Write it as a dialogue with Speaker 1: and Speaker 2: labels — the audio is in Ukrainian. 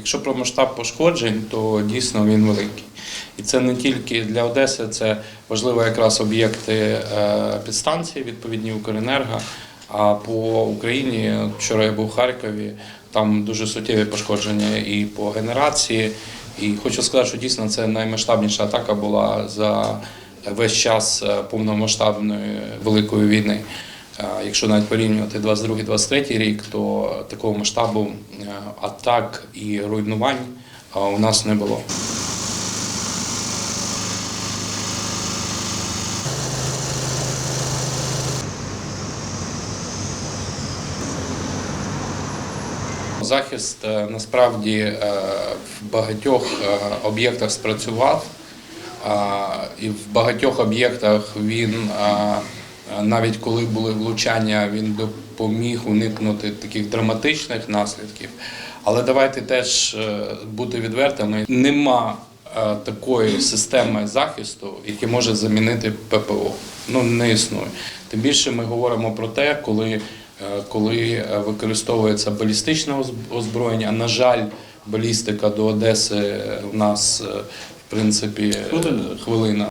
Speaker 1: Якщо про масштаб пошкоджень, то дійсно він великий. І це не тільки для Одеси, це важливо якраз об'єкти е, підстанції, відповідні Укренерго. А по Україні вчора я був в Харкові, там дуже суттєві пошкодження і по генерації. І хочу сказати, що дійсно це наймасштабніша атака була за весь час е, повномасштабної великої війни. Якщо навіть порівнювати 22-23 рік, то такого масштабу е, атак і руйнувань е, у нас не було. Захист е, насправді в багатьох об'єктах спрацював, і в багатьох об'єктах він, навіть коли були влучання, він допоміг уникнути таких драматичних наслідків. Але давайте теж е, бути відвертими. Нема е, такої системи захисту, яка може замінити ППО. Ну не існує. Тим більше ми говоримо про те, коли, е, коли використовується балістичне оз- озброєння. На жаль, балістика до Одеси в нас в принципі хвилина